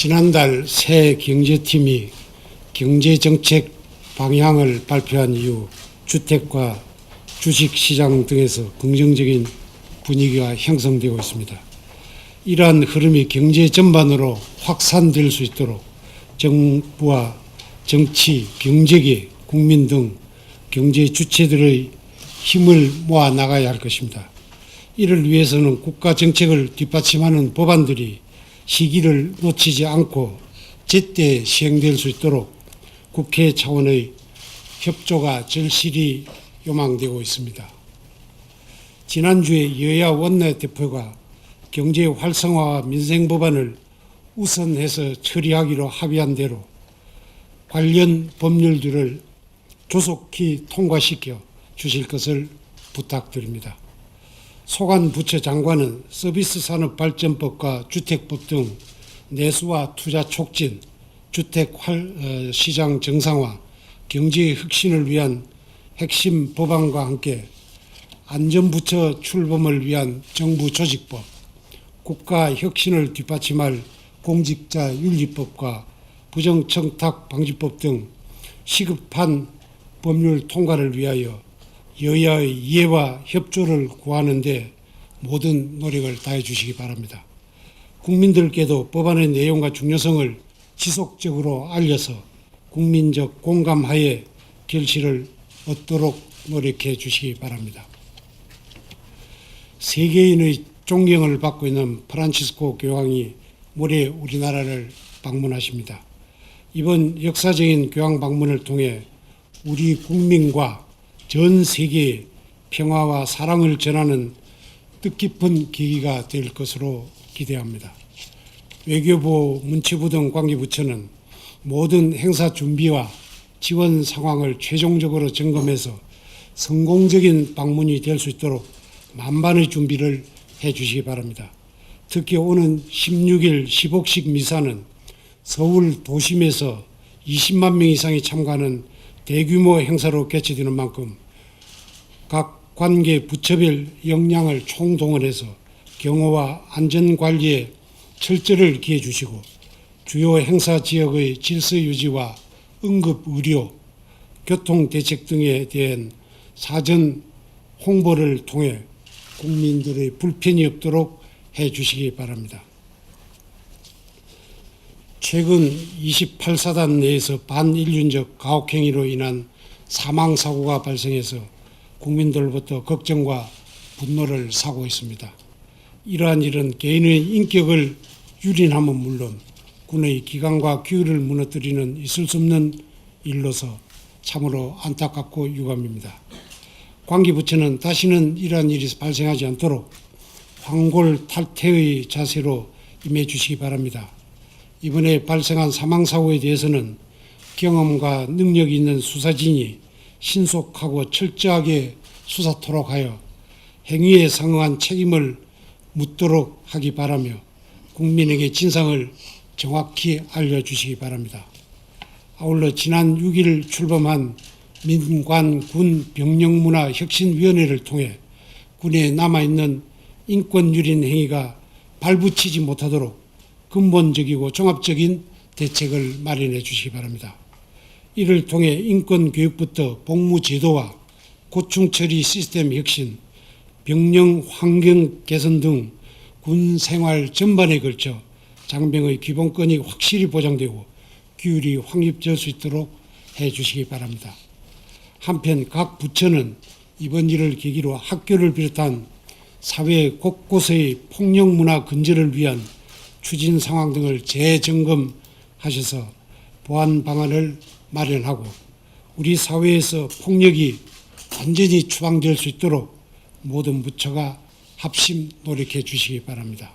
지난달 새 경제팀이 경제정책 방향을 발표한 이후 주택과 주식시장 등에서 긍정적인 분위기가 형성되고 있습니다. 이러한 흐름이 경제 전반으로 확산될 수 있도록 정부와 정치, 경제계, 국민 등 경제 주체들의 힘을 모아 나가야 할 것입니다. 이를 위해서는 국가 정책을 뒷받침하는 법안들이 시기를 놓치지 않고 제때 시행될 수 있도록 국회 차원의 협조가 절실히 요망되고 있습니다. 지난주에 여야 원내대표가 경제 활성화와 민생 법안을 우선해서 처리하기로 합의한 대로 관련 법률들을 조속히 통과시켜 주실 것을 부탁드립니다. 소관 부처 장관은 서비스 산업 발전법과 주택법 등 내수와 투자 촉진, 주택 활, 어, 시장 정상화, 경제 혁신을 위한 핵심 법안과 함께 안전부처 출범을 위한 정부 조직법, 국가 혁신을 뒷받침할 공직자 윤리법과 부정청탁 방지법 등 시급한 법률 통과를 위하여 여야의 이해와 협조를 구하는데 모든 노력을 다해 주시기 바랍니다. 국민들께도 법안의 내용과 중요성을 지속적으로 알려서 국민적 공감하에 결실을 얻도록 노력해 주시기 바랍니다. 세계인의 존경을 받고 있는 프란치스코 교황이 모레 우리나라를 방문하십니다. 이번 역사적인 교황 방문을 통해 우리 국민과 전 세계에 평화와 사랑을 전하는 뜻깊은 계기가 될 것으로 기대합니다. 외교부, 문체부 등 관계부처는 모든 행사 준비와 지원 상황을 최종적으로 점검해서 성공적인 방문이 될 수 있도록 만반의 준비를 해 주시기 바랍니다. 특히 오는 16일 10억식 미사는 서울 도심에서 20만 명 이상이 참가하는 대규모 행사로 개최되는 만큼 각 관계 부처별 역량을 총동원해서 경호와 안전 관리에 철저를 기해 주시고 주요 행사 지역의 질서 유지와 응급 의료, 교통 대책 등에 대한 사전 홍보를 통해 국민들의 불편이 없도록 해 주시기 바랍니다. 최근 28사단 내에서 반인륜적 가혹행위로 인한 사망 사고가 발생해서 국민들로부터 걱정과 분노를 사고 있습니다. 이러한 일은 개인의 인격을 유린함은 물론 군의 기강과 규율을 무너뜨리는 있을 수 없는 일로서 참으로 안타깝고 유감입니다. 관계부처는 다시는 이러한 일이 발생하지 않도록 황골 탈퇴의 자세로 임해 주시기 바랍니다. 이번에 발생한 사망 사고에 대해서는 경험과 능력이 있는 수사진이 신속하고 철저하게 수사토록 하여 행위에 상응한 책임을 묻도록 하기 바라며 국민에게 진상을 정확히 알려주시기 바랍니다. 아울러 지난 6일 출범한 민관 군 병력문화 혁신위원회를 통해 군에 남아있는 인권 유린 행위가 발붙이지 못하도록 근본적이고 종합적인 대책을 마련해 주시기 바랍니다. 이를 통해 인권 교육부터 복무 제도와 고충 처리 시스템 혁신, 병영 환경 개선 등 군 생활 전반에 걸쳐 장병의 기본권이 확실히 보장되고 규율이 확립될 수 있도록 해 주시기 바랍니다. 한편 각 부처는 이번 일을 계기로 학교를 비롯한 사회 곳곳의 폭력 문화 근절을 위한 추진 상황 등을 재점검하셔서 보완 방안을 마련하고 우리 사회에서 폭력이 완전히 추방될 수 있도록 모든 부처가 합심 노력해 주시기 바랍니다.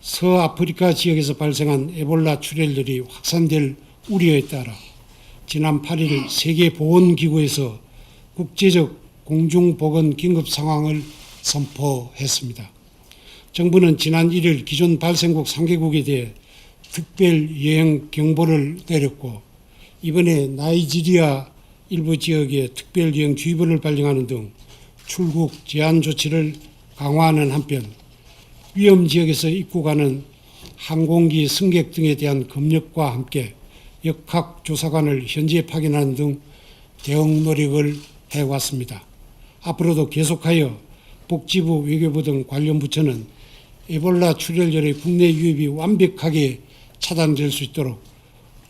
서아프리카 지역에서 발생한 에볼라 출혈들이 확산될 우려에 따라 지난 8일 세계보건기구에서 국제적 공중보건 긴급 상황을 선포했습니다. 정부는 지난 1일 기존 발생국 3개국에 대해 특별 여행 경보를 내렸고 이번에 나이지리아 일부 지역에 특별 여행 주의보를 발령하는 등 출국 제한 조치를 강화하는 한편 위험 지역에서 입국하는 항공기 승객 등에 대한 검역과 함께 역학 조사관을 현지에 파견하는 등 대응 노력을 해왔습니다. 앞으로도 계속하여 복지부, 외교부 등 관련 부처는 에볼라 출혈열의 국내 유입이 완벽하게 차단될 수 있도록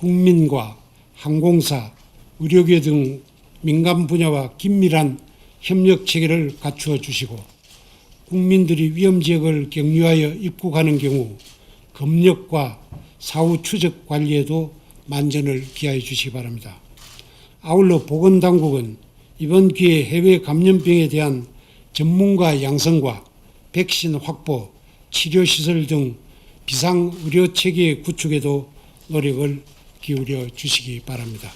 국민과 항공사, 의료계 등 민간 분야와 긴밀한 협력 체계를 갖추어 주시고 국민들이 위험 지역을 격리하여 입국하는 경우 검역과 사후 추적 관리에도 만전을 기하해 주시기 바랍니다. 아울러 보건당국은 이번 기회에 해외 감염병에 대한 전문가 양성과 백신 확보, 치료시설 등 비상 의료 체계 구축에도 노력을 기울여 주시기 바랍니다.